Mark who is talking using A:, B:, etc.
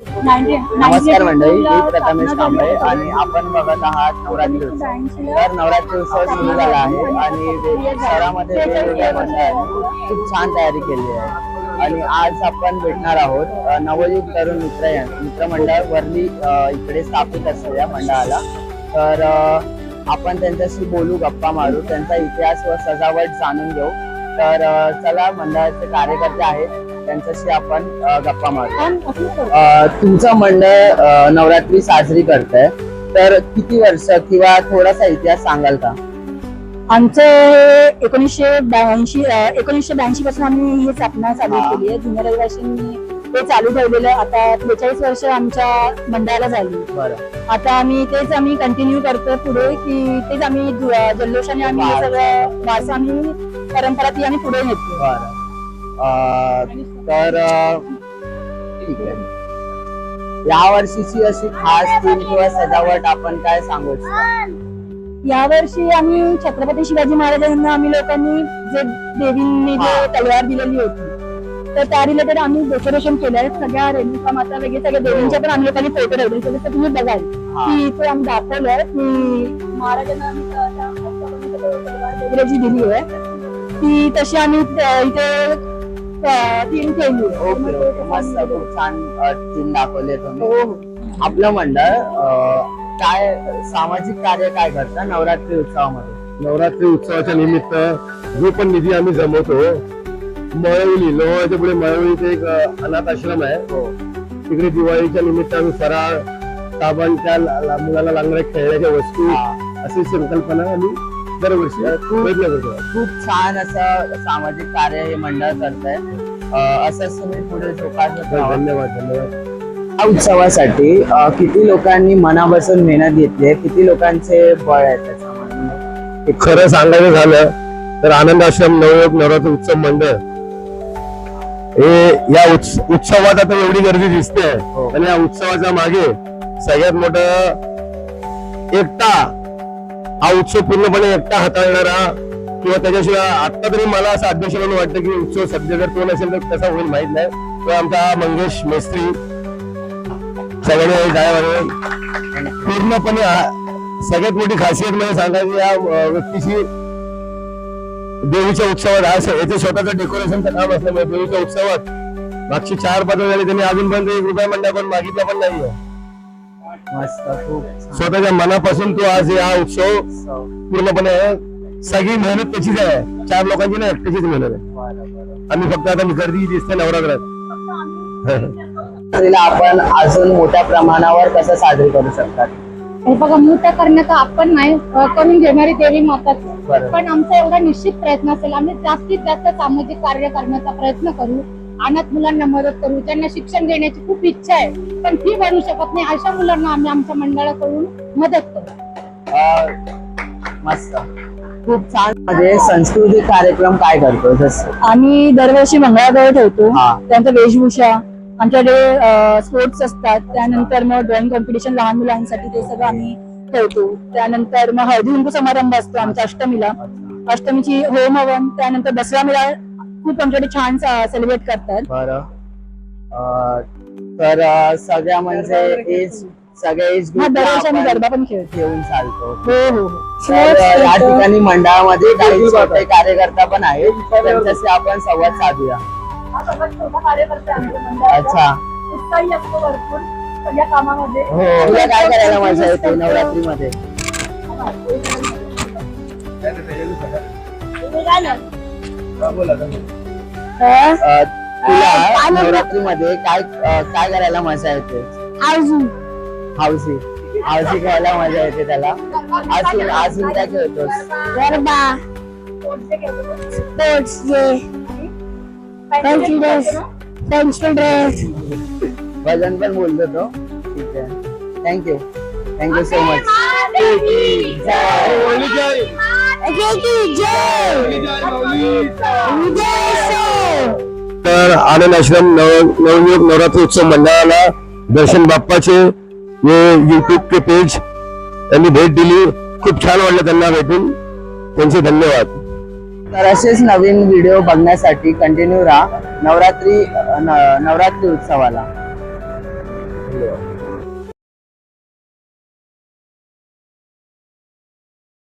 A: नमस्कार मंडळी मी प्रथमेश कांबळे आणि आपण बघत आहात नवरात्री उत्सव. तर नवरात्री उत्सव सुरू झाला आहे आणि वे- शहरामध्ये वेगवेगळ्या मंडळांनी खूप छान तयारी केली आहे. आणि आज आपण भेटणार आहोत नवयुग तरुण मित्र मित्रमंडळ वरली इकडे स्थापित असलेल्या मंडळाला. तर आपण त्यांच्याशी बोलू गप्पा मारू त्यांचा इतिहास व सजावट जाणून घेऊ. तर चला मंडळाचे कार्यकर्ते आहेत. त्यांच्याशी आपण गप्पा मारू. अ, तुमचं मंडळ अ, नवरात्री साजरी करतंय. तर किती वर्ष किंवा थोडासा इतिहास सांगाल का?
B: आमचं एकोणीसशे ब्याऐंशी एकोणीसशे ब्याऐंशी पासून आम्ही ही स्थापना चालू. केली आहे. जुन्या रहिवाशांनी ते चालू ठेवलेलं आता त्रेचाळीस वर्ष आमच्या मंडळाला झाली. आता आम्ही तेच आम्ही कंटिन्यू करतो पुढे की तेच आम्ही जल्लोषाने आम्ही. सगळं वारसा आम्ही परंपरा ती आम्ही पुढे नेतो
A: तर या वर्षीची अशी खास थीम किंवा सजावट आपण काय सांगू शकतो
B: यावर्षी आम्ही छत्रपती शिवाजी महाराजांना आम्ही लोकांनी जे देवींनी
A: हा.
B: जे तलवार दिलेली होती तर त्या रिलेटेड आम्ही डेकोरेशन केलंय सगळ्या रेणुका माता वगैरे सगळ्या देवींचे पण आम्ही लोकांनी फोटो ठेवले तुम्ही बघाल
A: हा.
B: की इथे आम्ही दाखवलंय की महाराजांना आम्ही जी दिली आहे ती तशी आम्ही इथे थीम केली आहे.
A: ओके. ओके मस्त खूप छान थीम दाखवले तुम्ही.
B: हो.
A: आपलं मंडळ काय सामाजिक कार्य काय करतं नवरात्री उत्सवामध्ये?
C: नवरात्री उत्सवाच्या निमित्त जो पण निधी आम्ही जमवतो मळवली लोहाच्या पुढे मळवलीचं एक अनाथ आश्रम आहे.
A: हो.
C: तिकडे दिवाळीच्या निमित्त आम्ही फराळ साबांच्या ला- ला- मुलाला लागणाऱ्या खेळण्याच्या वस्तू. अशी संकल्पना आम्ही दरवर्षी करतो
A: खूप छान असं सामाजिक कार्य हे मंडळ करतंय. अ, असंच तुम्ही पुढे राहा.
C: धन्यवाद धन्यवाद.
A: या उत्सवासाठी किती लोकांनी मनापासून मेहनत घेतली आहे? किती लोकांचे बळ आहे त्याच्यामध्ये?
C: खरं सांगायचं झालं तर आनंद आश्रम नवयोग नवरात्र उत्सव मंडळ हे या उत्स- उत्सवात आता एवढी गर्दी दिसते.
A: हो.
C: आणि या उत्सवाच्या मागे सगळ्यात मोठं एकटा हा उत्सव पूर्णपणे एकटा हाताळणारा किंवा त्याच्याशिवाय आता तरी मला असं अध्यक्ष वाटतं की उत्सव सध्या जर तो नसेल तर कसा होईल माहीत नाही. तो आमचा मंगेश मेस्त्री सगळे ड्रायव्हर पूर्णपणे सगळ्यात मोठी खासियत म्हणजे सांगायची या व्यक्तीशी देवीच्या उत्सवात हा येथे याचं स्वतःचं डेकोरेशनचं काम असल्यामुळे देवीच्या उत्सवात मागची चार पाच झाली त्यांनी अजूनपर्यंत एक रुपया म्हणण्या पण मागितला पण नाहीये.
A: मस्त खूप छान.
C: स्वतःच्या मनापासून तो आज हा उत्सव. पूर्णपणे सगळी मेहनत त्याचीच आहे चार लोकांची नाही एकट्याचीच मेहनत आहे. आम्ही फक्त आता गर्दी दिसते नवरात्रात
A: तिला आपण अजून मोठ्या प्रमाणावर कसं साजरी करू शकतात
D: हे बघा मोठं करण्याचं आपण नाही करून घेणारी देवी माताच. पण आमचा एवढा निश्चित प्रयत्न असेल आम्ही जास्तीत जास्त सामाजिक कार्य करण्याचा प्रयत्न करू अनाथ मुलांना मदत करू ज्यांना शिक्षण देण्याची खूप इच्छा आहे. पण फी भरू शकत नाही. अशा मुलांना आम्ही आमच्या मंडळाकडून मदत करू.
A: अ, मस्त. खूप छान. म्हणजे सांस्कृतिक कार्यक्रम काय करतो?
B: आम्ही दरवर्षी मंगळागौर ठेवतो.
A: हा.
B: त्यानंतर वेशभूषा आमच्याकडे स्पोर्ट्स असतात. त्यानंतर मग ड्रॉइंग कॉम्पिटिशन लहान मुलांसाठी ते सगळं आम्ही ठेवतो. त्यानंतर मग हळदी कुंकू समारंभ असतो आमच्या अष्टमीला. अष्टमीची होम हवन त्यानंतर दसरा मेळा खूप आमच्याकडे छान सेलिब्रेट करतात.
A: बरं. अ, तर सगळ्या म्हणजे एज सगळ्या एज
B: हा दरवर्षी आम्ही गरबा पण खेळतो.
A: घेऊन चालतो.
B: हो हो हो.
A: तर या ठिकाणी मंडळामध्ये काही छोटे कार्यकर्ता पण आहेत. त्यांच्याशी आपण संवाद साधूया. अच्छा. हो तुला काय करायला मजा येते नवरात्रीमध्ये? तुला नवरात्रीमध्ये काय काय करायला मजा येते? हाऊसी हाऊसी खेळायला मजा येते त्याला. अजून अजून काय खेळतोस?
B: Garba. Sports day. Fancy dress fancy dress
A: भजन पण बोलतो तो. ठीक आहे. थँक्यू थँक्यू सो मच
C: तर आनंद आश्रम नव नवयुग नवरात्री उत्सव मंडळाला दर्शन बाप्पाचे हे युट्यूब के पेज त्यांनी भेट दिली. खूप छान वाटलं त्यांना भेटून. त्यांचे धन्यवाद.
A: तर असेच नवीन व्हिडिओ बघण्यासाठी कंटिन्यू राहा. नवरात्री नवरात्री उत्सवाला.
C: धन्यवाद